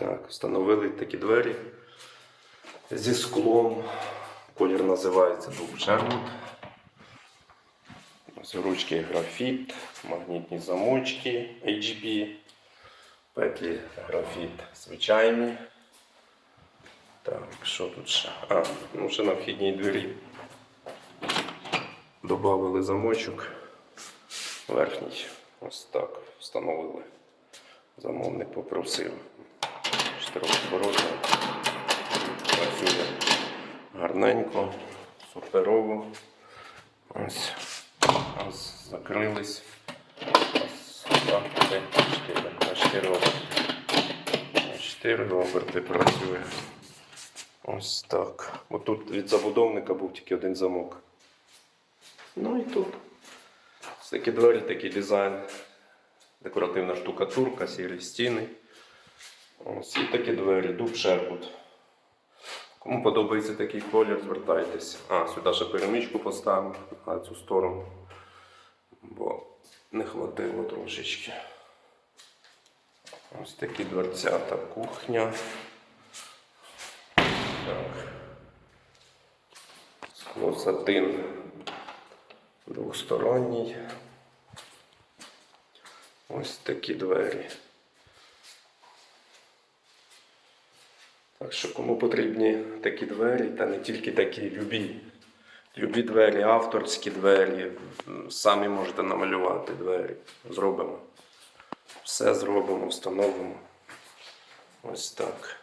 Так, встановили такі двері зі склом. Колір називається Дуб Шервуд. Ось ручки графіт, магнітні замочки HB, петлі графіт звичайні. Так, що тут ще? А, ну ще на вхідній двері. Добавили замочок верхній. Ось так встановили. Замовник попросив. Чотирьохзворотний. Працює гарненько, суперово. Ось. Ось закрились. Ось, два, три, чотири. На чотири оберти. На чотири оберти працює. Ось так. Бо тут від забудовника був тільки один замок. Ну і тут. Ось такі двері, такий дизайн. Декоративна штукатурка, сірі стіни. Ось і такі двері, дуб шербут. Кому подобається такий колір, звертайтеся. А, сюди ще перемічку поставимо на цю сторону. Бо не хватило трошечки. Ось такі дверцята, кухня. Так. Скло сатин двосторонній. Ось такі двері. Так що кому потрібні такі двері, та не тільки такі любі. Любі двері, авторські двері, самі можете намалювати двері. Зробимо. Все зробимо, встановимо. Ось так.